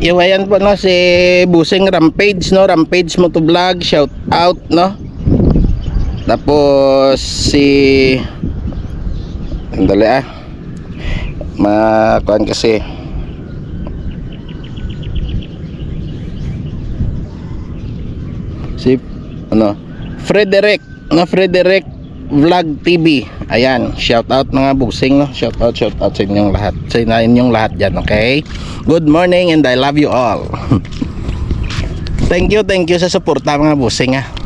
Yung ayan po no, si Busing Rampage no, Rampage Motovlog, shout out no. Tapos si Andali ah. Makuan kasi. Si ano, Frederick, na Frederick Vlog TV. Ayan, shout out mga busing no. Shout out, shout out sa inyong lahat. Sa inyong lahat diyan, okay? Good morning and I love you all. thank you, thank you sa suporta mga busing ah.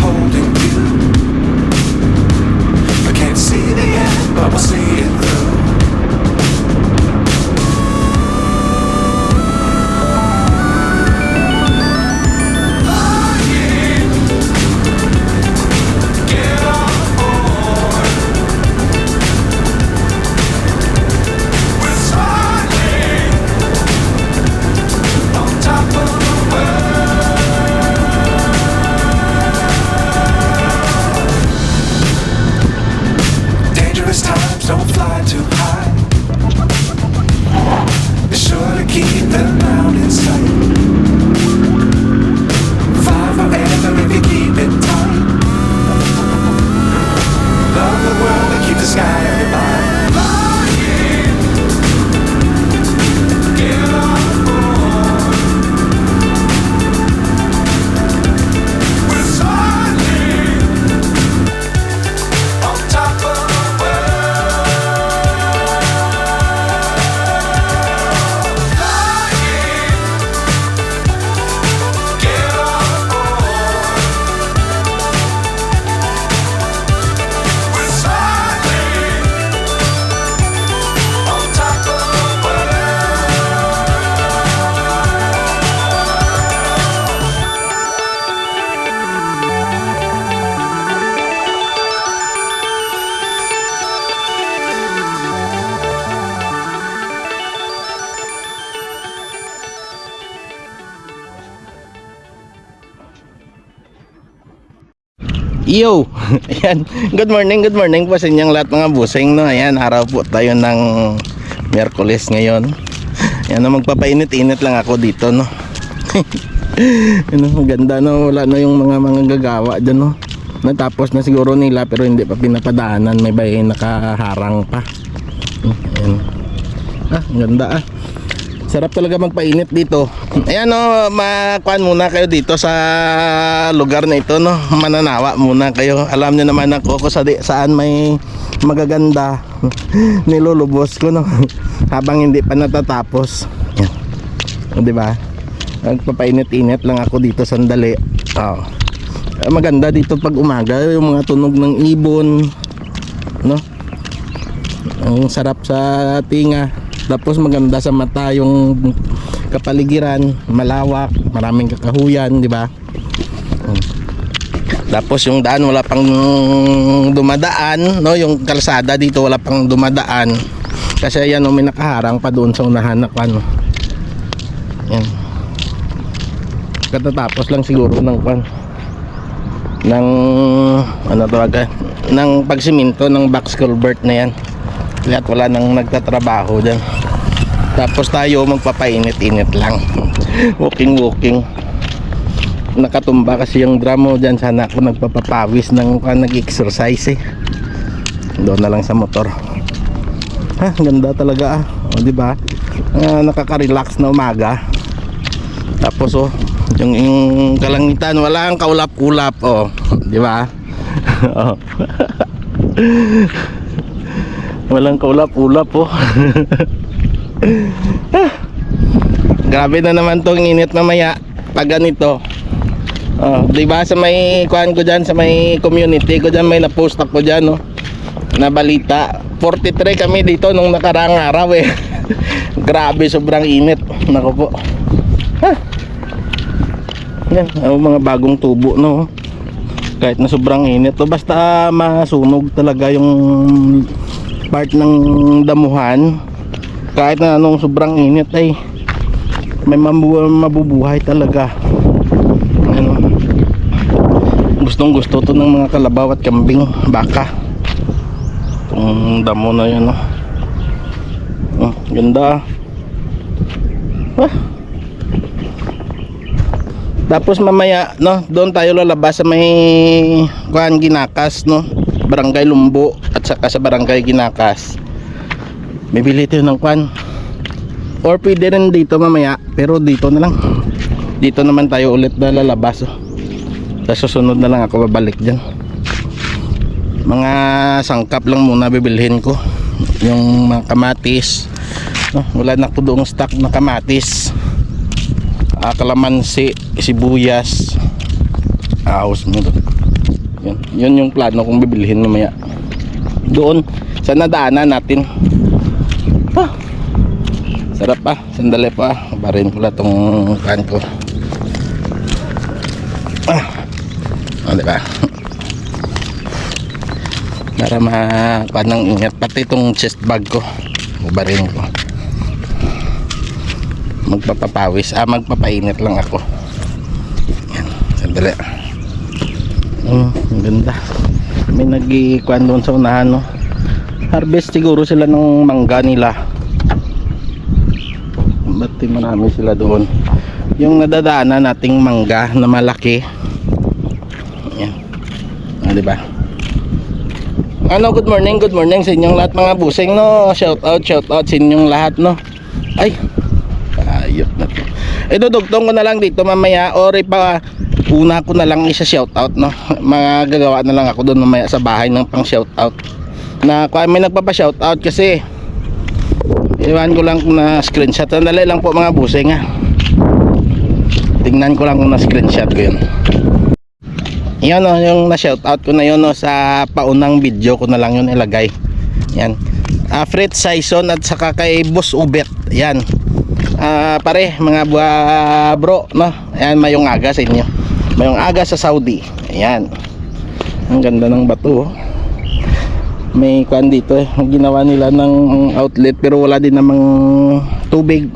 Holding you. I can't see the end, but we'll see it Yo! Ayan. Good morning, good morning po sa inyong lahat mga busing no. Ayan, araw po tayo ng Miyerkules ngayon. Ayan, magpapainit-init lang ako dito no. ano, maganda no, wala na yung mga mga gagawa dyan no. Natapos na siguro nila pero hindi pa pinapadaanan, may bay nakaharang pa. Ayan. Ah, ganda ah. Sarap talaga magpainit dito. Ayan no, makuan muna kayo dito sa lugar na ito no. Mananawa muna kayo. Alam niyo naman ako kung sa saan may magaganda. Nilulubos ko no. Habang hindi pa natatapos. Yan. O, Di ba? Nagpapainit-init lang ako dito sandali. Oh. Maganda dito pag umaga yung mga tunog ng ibon. No? Ang sarap sa tinga. Tapos maganda sa mata yung kapaligiran, malawak, maraming kakahuyan, di ba? Mm. Tapos yung daan wala pang dumadaan, no? Yung kalsada dito wala pang dumadaan. Kasi yan no, may nakaharang pa doon sa unahan na ano. Yan. Katatapos lang siguro ng kwan ng ano tawag ng pagsiminto ng box culvert na yan kaya wala nang nagtatrabaho dyan tapos tayo magpapainit-init lang walking walking nakatumba kasi yung drum mo dyan sana ako nagpapapawis ng uh, nag-exercise eh doon na lang sa motor ha ganda talaga ah O, di ba? Ah, nakaka-relax na umaga. Tapos oh, yung, yung kalangitan, wala ang kaulap-ulap, oh. Di ba? oh. Walang kaulap-ulap, oh. Grabe na naman tong init mamaya pag ganito. Oh, 'di ba sa may kuan ko diyan sa may community ko diyan may na-post ako diyan no. Na balita. 43 kami dito nung nakaraang araw eh. Grabe sobrang init. Nako po. Yan, ang mga bagong tubo no. Kahit na sobrang init to basta masunog talaga yung part ng damuhan kahit na anong sobrang init ay may mabu- mabubuhay talaga ano gustong gusto to ng mga kalabaw at kambing baka itong damo na yan no? oh, ganda ah. ah. tapos mamaya no doon tayo lalabas sa may kuhan ginakas no barangay lumbo at saka sa barangay ginakas. Bibili tayo ng kwan. Or pwede rin dito mamaya pero dito na lang. Dito naman tayo ulit na lalabas. Oh. sa susunod na lang ako babalik dyan. Mga sangkap lang muna bibilhin ko. Yung mga kamatis. No, wala na ko doong stock na kamatis. Ah, kalamansi sibuyas. Ahos mo doon yun, yun yung plano kong bibilhin mamaya. Doon sa nadaanan natin. Ah, sarap pa sandali pa barin ko lang tong kan ko. Ah oh, diba para makuha ng ingat pati itong chest bag ko. Barin ko magpapapawis. Ah magpapainit lang ako. Yan sandali oh ang ganda. May nag-ikuan doon sa unahan no? Harvest siguro sila ng mangga nila. Ba't marami sila doon. Yung nadadaanan nating mangga na malaki. Yan. Ah, di ba? Ano good morning good morning sa inyong lahat mga busing no? Shout out shout out sa inyong lahat no? Ay ayot na to. Idudugtong ko na lang dito mamaya. Or ipa una ko na lang isa shout out no? Mga gagawa na lang ako doon mamaya sa bahay ng pang shout out na kung may nagpapa shout out kasi iwan ko lang kung na screenshot sandali lang po mga busing ha? Tingnan ko lang kung na screenshot ko yun. Yan o yung na shout out ko na yun no, sa paunang video ko na lang yun ilagay. Yan. Uh, Fred Saison at saka kay Boss Ubet. Yan. Ah, pare mga bro no? Ayan mayong aga sa inyo mayong aga sa Saudi. Ayan. Ang ganda ng bato oh. may kwan dito eh. Ginawa nila ng outlet pero wala din namang tubig.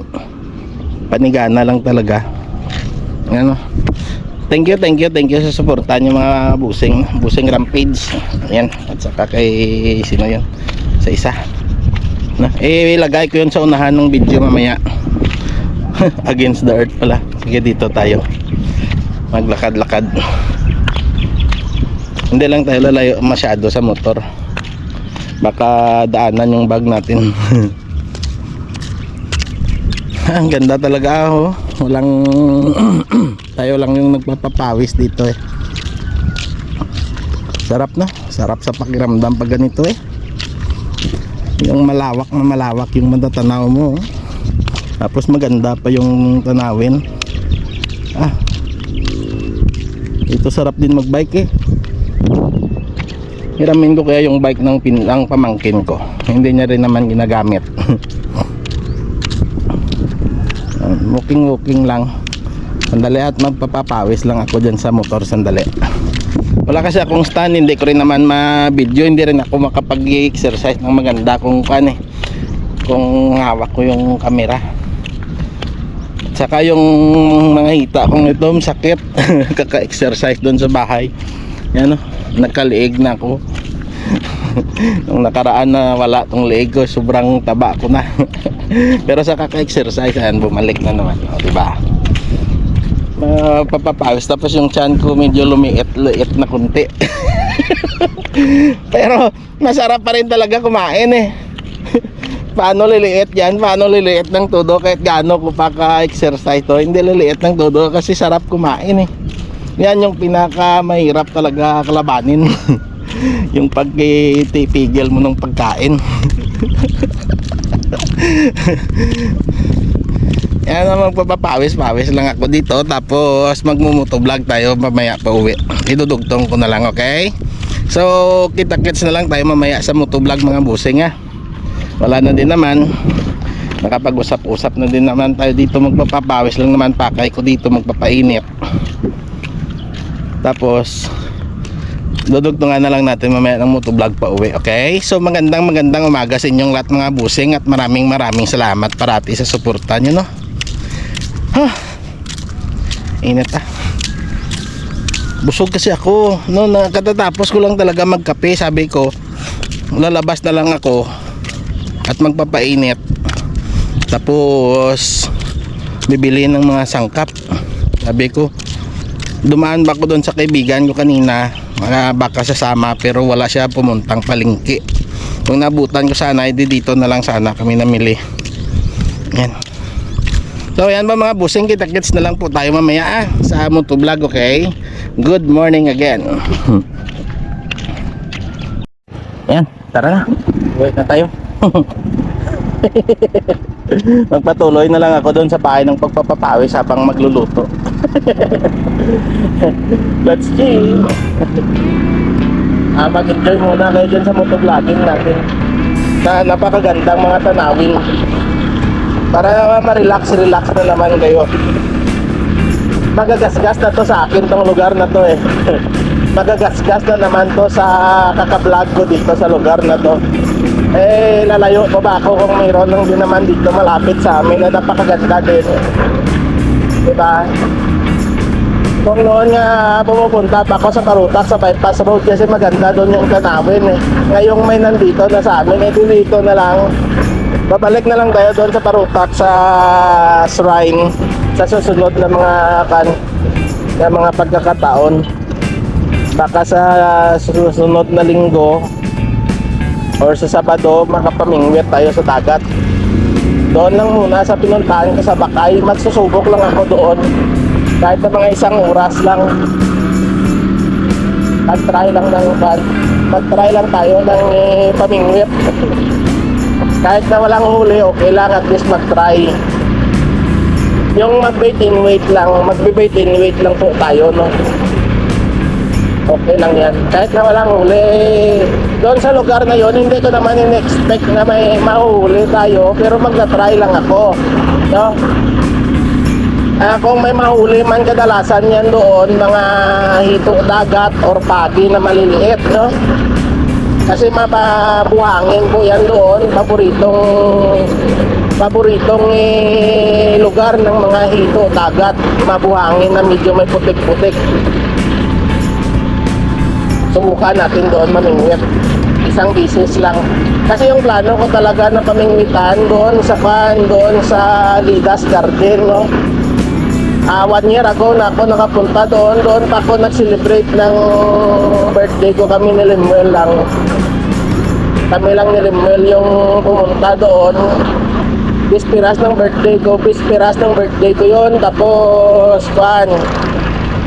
Panigana lang talaga. Ano thank you thank you thank you sa suporta nyo mga busing busing rampage ayan. At saka kay sino yun? Sa isa. Na eh ilagay ko yun sa unahan ng video mamaya. Against the earth pala. Sige dito tayo maglakad-lakad. Hindi lang tayo lalayo masyado sa motor. Baka daanan yung bag natin. Ang ganda talaga oh. Walang tayo lang yung nagpapapawis dito eh. Sarap no? Sarap sa pakiramdam pag ganito eh. Yung malawak na malawak yung matatanaw mo oh. tapos maganda pa yung tanawin. Ah ito sarap din magbike eh. Hiramin ko kaya yung bike ng pinlang pamangkin ko. Hindi niya rin naman ginagamit. Walking walking lang. Sandali at magpapapawis lang ako dyan sa motor sandali. Wala kasi akong stand hindi ko rin naman ma-video hindi rin ako makapag-exercise ng maganda kung kan eh kung hawak ko yung camera Tsaka yung mga hita kong ito sakit kaka-exercise doon sa bahay. Yan o nagkaliig na ako. Nung nakaraan na wala tong leeg ko sobrang taba ko na. Pero sa kaka-exercise ayan bumalik na naman o diba mapapapawis tapos yung chan ko medyo lumiit liit na kunti. Pero masarap pa rin talaga kumain eh paano liliit yan? Paano liliit ng todo kahit gaano ko pa ka-exercise to? Hindi liliit ng todo kasi sarap kumain eh. Yan yung pinaka mahirap talaga kalabanin. yung pagtipigil mo ng pagkain. Yan na magpapapawis-pawis lang ako dito tapos magmumuto vlog tayo mamaya pa uwi. Idudugtong ko na lang, okay? So, kita-kits na lang tayo mamaya sa motovlog mga busing ha. Wala na din naman. Nakapag-usap-usap na din naman tayo dito magpapapawis lang naman pakay ko dito magpapainit. Tapos dudugtungan na lang natin mamaya ng motovlog pa uwi, okay? So magandang magandang umaga sa inyong lahat mga busing at maraming maraming salamat parati sa suporta nyo, no? Huh. Init ah. Busog kasi ako. No, nakatatapos ko lang talaga magkape. Sabi ko, lalabas na lang ako at magpapainit. Tapos, bibili ng mga sangkap. Sabi ko, dumaan ba ako doon sa kaibigan ko kanina? Mga baka sasama pero wala siya pumuntang palingki. Kung nabutan ko sana edi dito na lang sana kami namili. Yan. So yan ba mga busing? Kita kits na lang po tayo mamaya ah, sa motovlog okay? Good morning again. Yan tara na. Wait na tayo magpatuloy na lang ako doon sa bahay ng pagpapapawis habang magluluto Let's see. ah, mag-enjoy muna kayo dyan sa motovlogging natin. Na napakagandang mga tanawin. Para ma-relax-relax na naman kayo. Magagasgas na to sa akin tong lugar na to eh. Magagasgas na naman to sa kakablog ko dito sa lugar na to. Eh, lalayo pa ba ako kung mayroon lang din naman dito malapit sa amin na napakaganda din. Diba? Kung noon nga pumupunta pa ako sa Karutak sa bypass road kasi maganda doon yung tanawin eh. Ngayong may nandito na sa amin, eh dito na lang. Babalik na lang tayo doon sa Parutak sa shrine sa susunod na mga kan na mga pagkakataon. Baka sa susunod na linggo or sa Sabado makapamingwit tayo sa dagat. Doon lang muna sa pinuntahan ko sa Bakay, magsusubok lang ako doon. Kahit na mga isang oras lang. Mag-try lang ng mag-try lang tayo ng eh, pamingwit. Kahit na walang huli okay lang. At least mag-try. Yung mag-bait in wait lang. Mag-bait in wait lang po tayo no okay lang yan kahit na walang huli doon sa lugar na yon hindi ko naman in-expect na may mahuhuli tayo pero mag-try lang ako no Ah, kung may mahuli man kadalasan yan doon, mga hito dagat or pagi na maliliit, no? Kasi mapabuhangin po yan doon, paboritong paboritong eh, lugar ng mga hito dagat, mabuhangin na medyo may putik-putik. Subukan natin doon mamingwit. Isang business lang. Kasi yung plano ko talaga na pamingwitan doon sa pan, doon sa Lidas Garden, no? Ah, one year ago na ako nakapunta doon. Doon pa ako nag-celebrate ng birthday ko kami ni Limuel lang. Kami lang ni Limuel yung pumunta doon. Pispiras ng birthday ko, pispiras ng birthday ko yon Tapos, pan,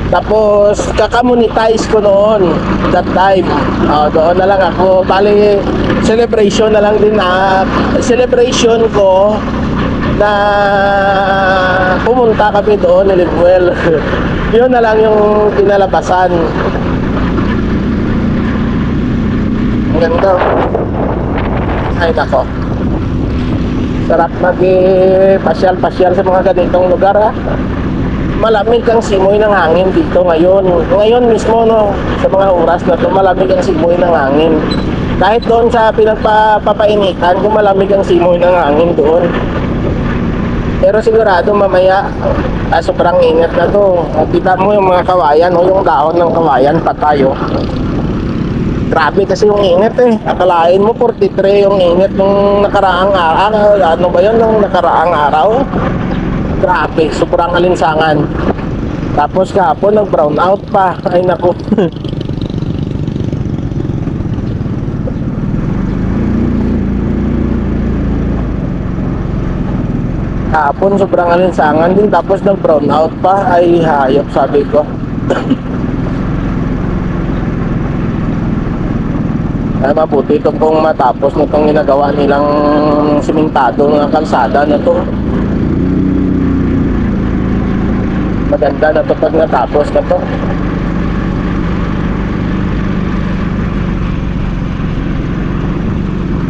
tapos, kakamonetize ko noon that time. Ah, doon na lang ako. Bali, celebration na lang din na celebration ko na pumunta kami doon ni Libuel. Yun na lang yung pinalabasan. Ang ganda. Ay, nako. Sarap mag-pasyal-pasyal sa mga ganitong lugar, ha? Malamig ang simoy ng hangin dito ngayon. Ngayon mismo, no, sa mga oras na to, malamig ang simoy ng hangin. Kahit doon sa pinagpapainitan, kung malamig ang simoy ng hangin doon. Pero sigurado mamaya ah, sobrang init na to. Kita mo yung mga kawayan o yung dahon ng kawayan patayo. Grabe kasi yung init eh. Akalain mo 43 yung init nung nakaraang araw. Ano ba yun nung nakaraang araw? Grabe, sobrang alinsangan. Tapos kahapon nag brown out pa. Ay naku. Kahapon sobrang alinsangan din tapos nag brown out pa ay hayop sabi ko. Ay mabuti ito pong matapos nitong ginagawa nilang simentado ng kalsada na to. Maganda na to pag natapos na to.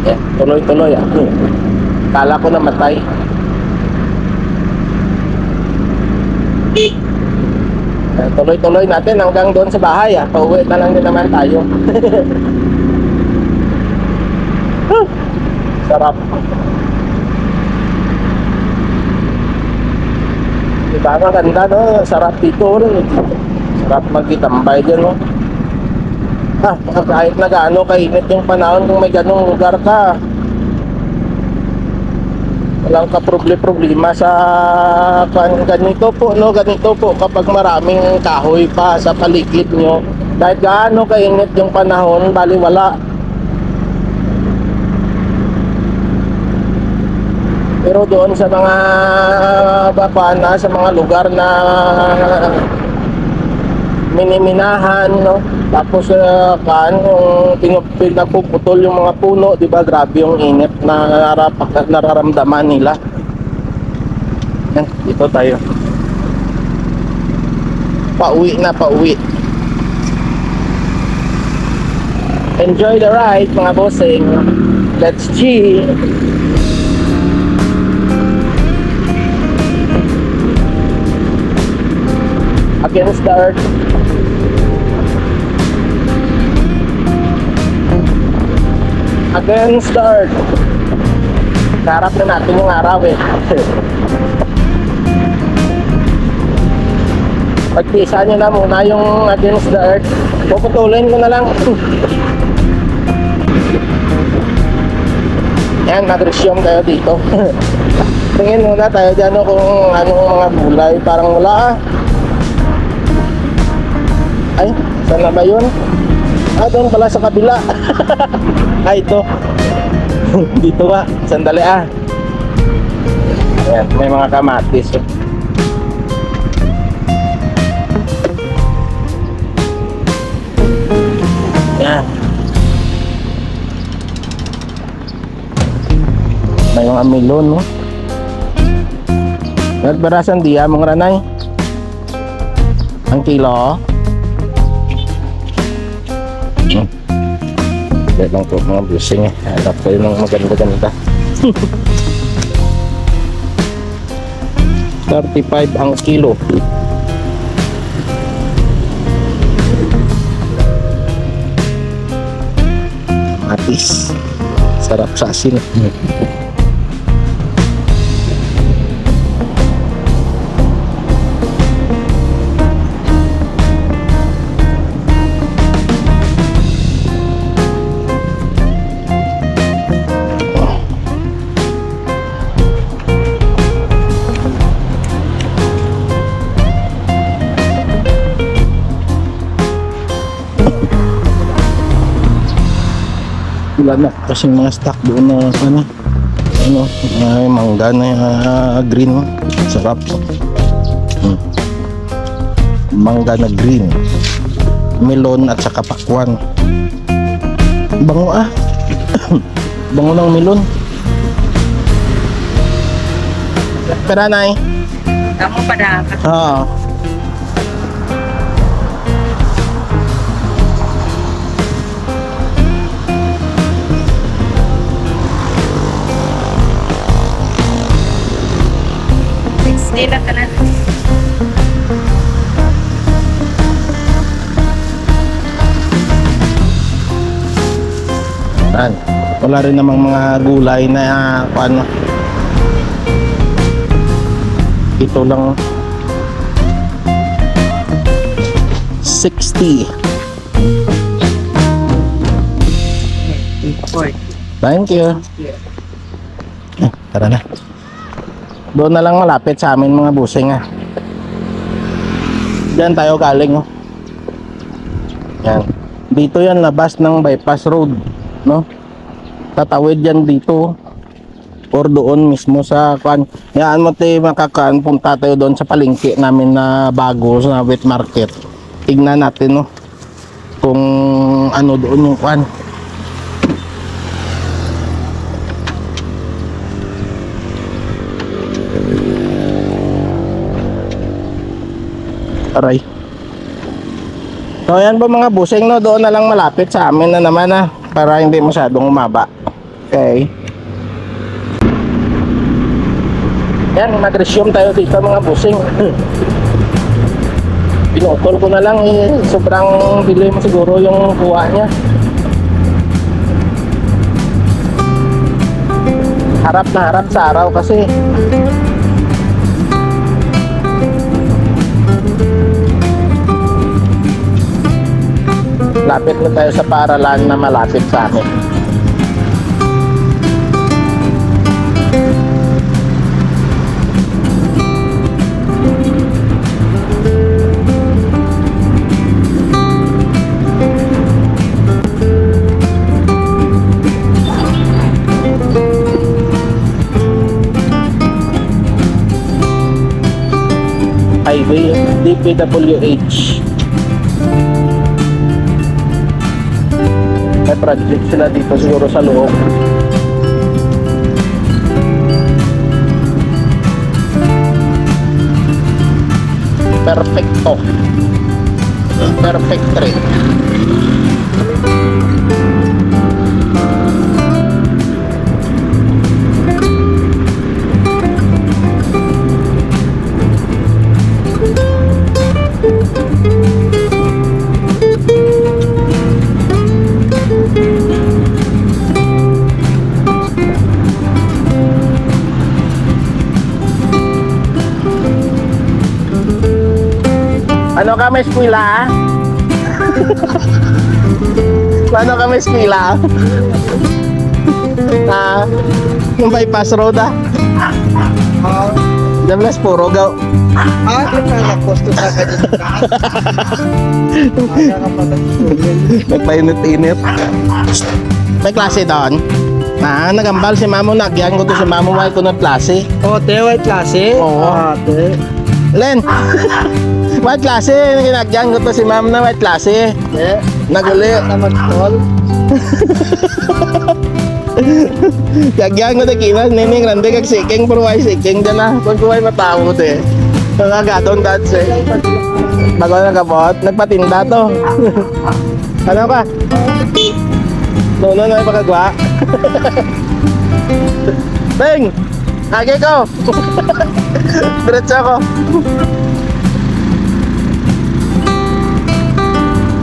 Eh, tuloy-tuloy ah. Kala ko namatay. Eh, tuloy-tuloy natin hanggang doon sa bahay ah. Pauwi na lang din naman tayo. Sarap. Diba ang ganda no? Sarap dito rin. Sarap magkitambay dyan no. Ah, kahit na gaano kainit yung panahon kung may ganong lugar ka. Walang ka problema sa ganito po no, ganito po kapag maraming kahoy pa sa paligid nyo. Kahit gaano kainit yung panahon, baliwala. Pero doon sa mga babana, sa mga lugar na miniminahan, no? Tapos uh, kan yung pinup- pinapuputol yung mga puno, 'di ba? Grabe yung init na nararapak, nararamdaman nila. Yan, dito tayo. Pauwi na, pauwi. Enjoy the ride, mga bossing. Let's G. Against the earth. against the earth. Sarap na natin yung araw eh. Pagpisa nyo na muna yung against the earth. Puputulin ko na lang. Yan, mag-resume kayo dito. Tingin muna tayo dyan no, kung anong mga gulay. Parang wala ah. Ay, saan na ba yun? Ah, doon pala sa kabila. ah, ito. Dito nga. Sandali ah. Ayan, may mga kamatis. eh. Yan. May mga melon, no? Nagbarasan diya, mga ranay. Ang kilo, Kaya lang po mga busing eh. Hanap kayo ng maganda-ganda. 35 ang kilo. Matis. Sarap sa asin. Wala na. Kasing mga stock doon na ano ano ay mangga na ah, green sarap. Hmm. mangga na green. Melon at saka pakwan. Bango ah. Bango ng melon. Pera na Kamu pada Oo. Nila ka na. Yan. Wala rin namang mga gulay na uh, ano. Ito lang 60. Import. Thank you. Eh, tara na. Doon na lang malapit sa amin mga busing ah. Diyan tayo galing oh. Yan. Dito yan labas ng bypass road, no? Tatawid yan dito. or doon mismo sa kwan. Yan mo tayo makakaan punta tayo doon sa palengke namin na bago sa wet market. Tignan natin no kung ano doon yung kwan. Aray. So yan po mga busing no, doon na lang malapit sa amin na naman na para hindi masyadong umaba. Okay. Yan, mag-resume tayo dito mga busing. Pinutol ko na lang eh, sobrang delay mo siguro yung kuha niya. Harap na harap sa araw kasi. Lapit na tayo sa paralan na malapit sa amin. Highway DPWH. Project sila dito siguro sa loob. Perfecto. Perfect trade. Ano ka may eskwela? Paano ka may eskwela? ah, yung bypass road ah. Dablas puro gaw. Ah, nakaposto sa kanya. Nagpainit-init. May klase doon. Ah, nagambal si Mamo nagyan ko to si Mamo may kunot klase. Oh, te, white klase? Oo. Ah, te. Len. White klase, ginagyan ko to si Mamo na white klase. Te. Naguli. Naman tol. Kagyan ko na kinas, nining rande kag siking, pero why siking dyan na. Kung kuway matawo te. Nagagadon dat se. Bago na kabot, nagpatinda to. ano ka? Nono na pakagwa. Beng! Age ko! Diretso ako.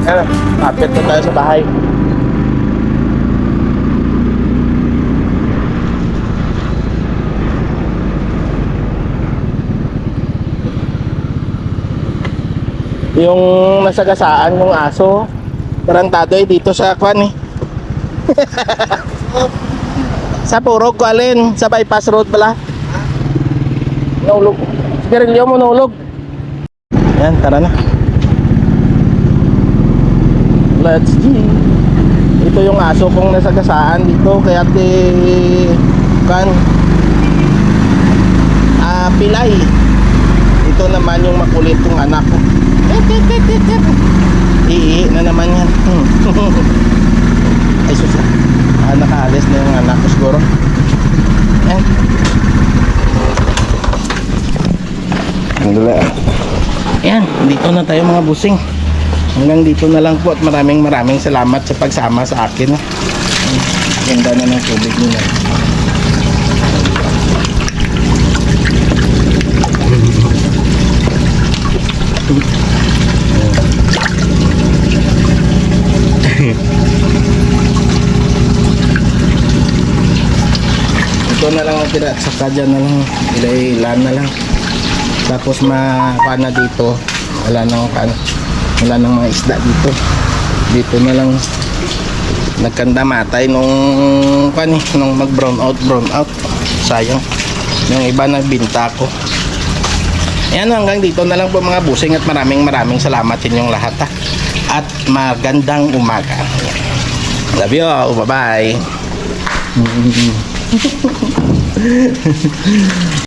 Ano, kapit na tayo sa bahay. yung nasagasaan yung aso tarantado eh dito sa kwan eh. Sa purog alin sa bypass road pala. Naulog. Sigarilyo mo naulog yan tara na let's G ito yung aso kong nasagasaan dito kaya te kan ah pilay ito naman yung makulit kong anak ko Ii na naman yan. Ay sus. Ah, nakaalis na yung anak ko siguro. Yan. Andala. Yan, dito na tayo mga busing. Hanggang dito na lang po at maraming maraming salamat sa pagsama sa akin. Ganda na ng tubig nila. Ito na lang ang tira at saka dyan na lang ilailan na lang tapos makana dito wala nang kan wala nang mga isda dito dito na lang nagkanda matay nung kan eh, nung mag brown out brown out sayang yung iba nagbinta ko Ayan hanggang dito na lang po mga busing at maraming maraming salamat sa inyong lahat ha. At magandang umaga. Love you all. Bye-bye.